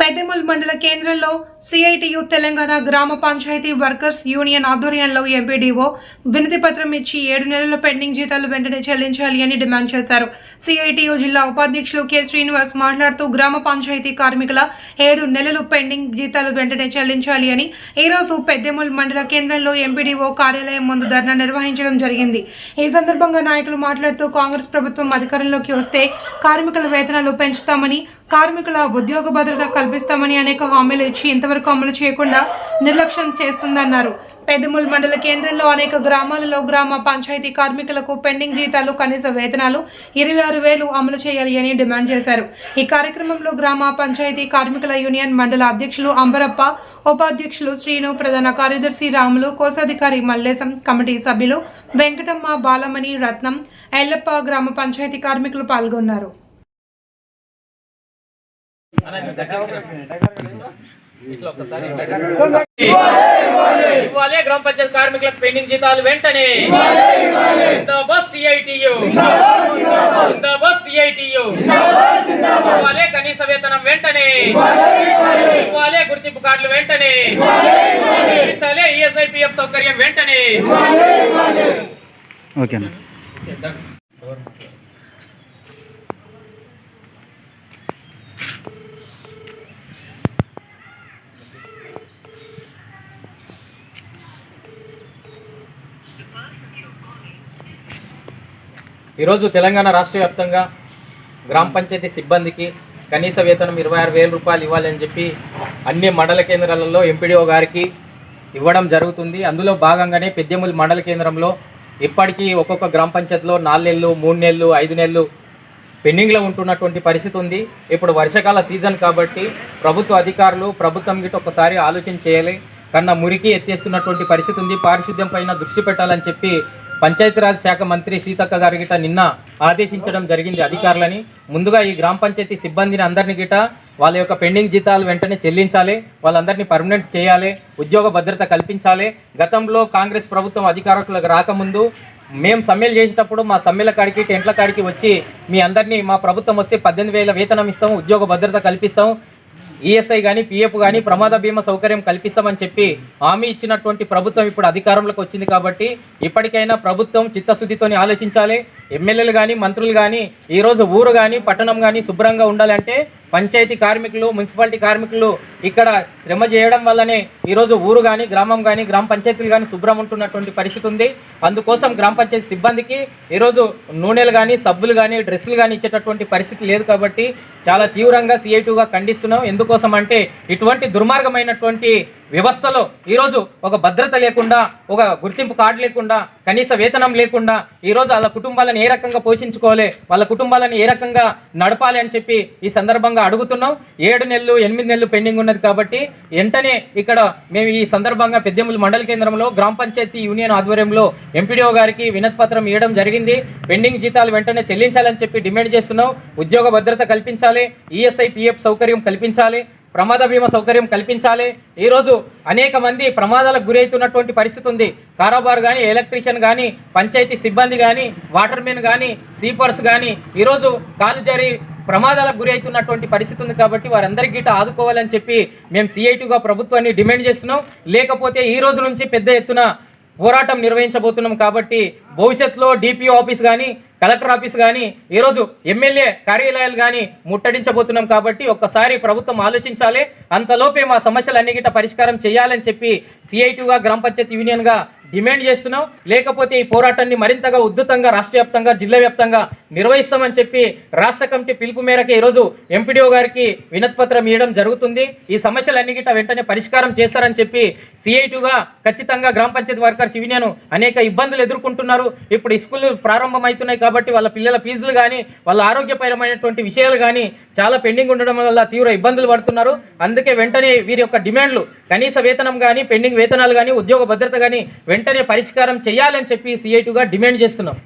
పెద్దముల్ మండల కేంద్రంలో సిఐటియు తెలంగాణ గ్రామ పంచాయతీ వర్కర్స్ యూనియన్ ఆధ్వర్యంలో ఎంపీడీఓ వినతి పత్రం ఇచ్చి ఏడు నెలల పెండింగ్ జీతాలు వెంటనే చెల్లించాలి అని డిమాండ్ చేశారు. సిఐటియు జిల్లా ఉపాధ్యక్షులు కె. శ్రీనివాస్ మాట్లాడుతూ గ్రామ పంచాయతీ కార్మికుల ఏడు నెలలు పెండింగ్ జీతాలు వెంటనే చెల్లించాలి అని ఈ రోజు పెద్దముల్ మండల కేంద్రంలో ఎంపీడీఓ కార్యాలయం ముందు ధర్నా నిర్వహించడం జరిగింది. ఈ సందర్భంగా నాయకులు మాట్లాడుతూ కాంగ్రెస్ ప్రభుత్వం అధికారంలోకి వస్తే కార్మికుల వేతనాలు పెంచుతామని కార్మికుల ఉద్యోగ భద్రత కల్పిస్తామని అనేక హామీలు ఇచ్చి ఇంతవరకు అమలు చేయకుండా నిర్లక్ష్యం చేస్తుందన్నారు. పెదముల్ మండల కేంద్రంలో అనేక గ్రామాలలో గ్రామ పంచాయతీ కార్మికులకు పెండింగ్ జీతాలు కనీస వేతనాలు ఇరవై ఆరు వేలు అమలు చేయాలి అని డిమాండ్ చేశారు. ఈ కార్యక్రమంలో గ్రామ పంచాయతీ కార్మికుల యూనియన్ మండల అధ్యక్షులు అంబరప్ప ఉపాధ్యక్షులు శ్రీను ప్రధాన కార్యదర్శి రాములు కోశాధికారి మల్లేశం కమిటీ సభ్యులు వెంకటమ్మ బాలమణి రత్నం ఎల్లప్ప గ్రామ పంచాయతీ కార్మికులు పాల్గొన్నారు. ఇవ్వాలి గ్రామ పంచాయతీ కార్మికులకు పెండింగ్ జీతాలు వెంటనే. ఇవ్వాలి కనీస వేతనం వెంటనే. ఇవ్వాలి గుర్తింపు కార్డులు వెంటనే. ఇచ్చాలి ఈఎస్ఐపిఎఫ్ సౌకర్యం వెంటనే. ఓకే ఈరోజు తెలంగాణ రాష్ట్ర వ్యాప్తంగా గ్రామ పంచాయతీ సిబ్బందికి కనీస వేతనం ఇరవై ఆరు వేల రూపాయలు ఇవ్వాలని చెప్పి అన్ని మండల కేంద్రాలలో ఎంపీడీఓ గారికి ఇవ్వడం జరుగుతుంది. అందులో భాగంగానే పెద్దెములు మండల కేంద్రంలో ఇప్పటికీ ఒక్కొక్క గ్రామ పంచాయతీలో నాలుగు నెలలు మూడు నెలలు ఐదు నెలలు పెండింగ్లో ఉంటున్నటువంటి పరిస్థితి ఉంది. ఇప్పుడు వర్షాకాల సీజన్ కాబట్టి ప్రభుత్వ అధికారులు ప్రభుత్వం గిట్ట ఒకసారి ఆలోచన చేయాలి. కన్నా మురికి ఎత్తేస్తున్నటువంటి పరిస్థితి ఉంది. పారిశుద్ధ్యం పైన దృష్టి పెట్టాలని చెప్పి పంచాయతీరాజ్ శాఖ మంత్రి సీతక్క గారి గిట నిన్న ఆదేశించడం జరిగింది. అధికారులని ముందుగా ఈ గ్రామ పంచాయతీ సిబ్బందిని అందరిని గిట వాళ్ళ యొక్క పెండింగ్ జీతాలు వెంటనే చెల్లించాలి. వాళ్ళందరినీ పర్మనెంట్ చేయాలి. ఉద్యోగ భద్రత కల్పించాలి. గతంలో కాంగ్రెస్ ప్రభుత్వం అధికారులకు రాకముందు మేము సమ్మెలు చేసేటప్పుడు మా సమ్మెల కాడికి టెంట్ల కాడికి వచ్చి మీ అందరినీ మా ప్రభుత్వం వస్తే పద్దెనిమిది వేల వేతనం ఇస్తాం ఉద్యోగ భద్రత కల్పిస్తాం ఈఎస్ఐ కానీ పిఎఫ్ కానీ ప్రమాద బీమా సౌకర్యం కల్పిస్తామని చెప్పి హామీ ఇచ్చినటువంటి ప్రభుత్వం ఇప్పుడు అధికారంలోకి వచ్చింది కాబట్టి ఇప్పటికైనా ప్రభుత్వం చిత్తశుద్ధితోని ఆలోచించాలి. ఎమ్మెల్యేలు కానీ మంత్రులు కానీ ఈరోజు ఊరు కానీ పట్టణం కానీ శుభ్రంగా ఉండాలంటే పంచాయతీ కార్మికులు మున్సిపాలిటీ కార్మికులు ఇక్కడ శ్రమ చేయడం వల్లనే ఈరోజు ఊరు కానీ గ్రామం కానీ గ్రామ పంచాయతీలు కానీ శుభ్రం ఉంటున్నటువంటి పరిస్థితి ఉంది. అందుకోసం గ్రామ పంచాయతీ సిబ్బందికి ఈరోజు నూనెలు కానీ సబ్బులు కానీ డ్రెస్సులు కానీ ఇచ్చేటటువంటి పరిస్థితి లేదు కాబట్టి చాలా తీవ్రంగా సిఐటుగా ఖండిస్తున్నాం. ఎందుకోసం అంటే ఇటువంటి దుర్మార్గమైనటువంటి వ్యవస్థలో ఈరోజు ఒక భద్రత లేకుండా ఒక గుర్తింపు కార్డు లేకుండా కనీస వేతనం లేకుండా ఈరోజు వాళ్ళ కుటుంబాలను ఏ రకంగా పోషించుకోవాలి వాళ్ళ కుటుంబాలను ఏ రకంగా నడపాలి అని చెప్పి ఈ సందర్భంగా అడుగుతున్నాం. ఏడు నెలలు ఎనిమిది నెలలు పెండింగ్ ఉన్నది కాబట్టి వెంటనే ఇక్కడ మేము ఈ సందర్భంగా పెద్దెములు మండల కేంద్రంలో గ్రామ పంచాయతీ యూనియన్ ఆధ్వర్యంలో ఎంపీడీఓ గారికి వినతిపత్రం ఇవ్వడం జరిగింది. పెండింగ్ జీతాలు వెంటనే చెల్లించాలని చెప్పి డిమాండ్ చేస్తున్నాం. ఉద్యోగ భద్రత కల్పించాలి. ఈఎస్ఐ పిఎఫ్ సౌకర్యం కల్పించాలి. ప్రమాద బీమా సౌకర్యం కల్పించాలి. ఈరోజు అనేక మంది ప్రమాదాలకు గురవుతున్నటువంటి పరిస్థితి ఉంది. కారోబార్ కానీ ఎలక్ట్రీషియన్ కానీ పంచాయతీ సిబ్బంది కానీ వాటర్ మెన్ కానీ సీపర్స్ కానీ ఈరోజు కాలు జారి ప్రమాదాలకు గురి అవుతున్నటువంటి పరిస్థితి ఉంది కాబట్టి వారందరికీ గిట్ట ఆదుకోవాలని చెప్పి మేము సిఐటిగా ప్రభుత్వాన్ని డిమాండ్ చేస్తున్నాం. లేకపోతే ఈ రోజు నుంచి పెద్ద ఎత్తున పోరాటం నిర్వహించబోతున్నాం కాబట్టి భవిష్యత్తులో డిపిఓ ఆఫీస్ కానీ కలెక్టర్ ఆఫీస్ కానీ ఈరోజు ఎమ్మెల్యే కార్యాలయాలు కానీ ముట్టడించబోతున్నాం కాబట్టి ఒక్కసారి ప్రభుత్వం ఆలోచించాలి. అంతలోపే మా సమస్యలు గిట్ట పరిష్కారం చేయాలని చెప్పి సిఐటిగా గ్రామ పంచాయతీ యూనియన్గా డిమాండ్ చేస్తున్నాం. లేకపోతే ఈ పోరాటాన్ని మరింతగా ఉద్ధృతంగా రాష్ట్ర వ్యాప్తంగా జిల్లా వ్యాప్తంగా నిర్వహిస్తామని చెప్పి రాష్ట్ర కమిటీ పిలుపు మేరకు ఈరోజు ఎంపీడీఓ గారికి వినతిపత్రం ఇవ్వడం జరుగుతుంది. ఈ సమస్యలన్నీ గిట్ట వెంటనే పరిష్కారం చేస్తారని చెప్పి సిఐటిగా ఖచ్చితంగా గ్రామ పంచాయతీ వర్కర్స్ యూనియన్ అనేక ఇబ్బందులు ఎదుర్కొంటున్నారు. ఇప్పుడు ఈ స్కూల్ ప్రారంభమవుతున్నాయి కాబట్టి వాళ్ళ పిల్లల ఫీజులు కానీ వాళ్ళ ఆరోగ్యపరమైనటువంటి విషయాలు కానీ చాలా పెండింగ్ ఉండడం వల్ల తీవ్ర ఇబ్బందులు పడుతున్నారు. అందుకే వెంటనే వీరి యొక్క డిమాండ్లు కనీస వేతనం కానీ పెండింగ్ వేతనాలు కానీ ఉద్యోగ భద్రత కానీ వెంటనే పరిష్కారం చేయాలని చెప్పి సిఐటిగా డిమాండ్ చేస్తున్నాం.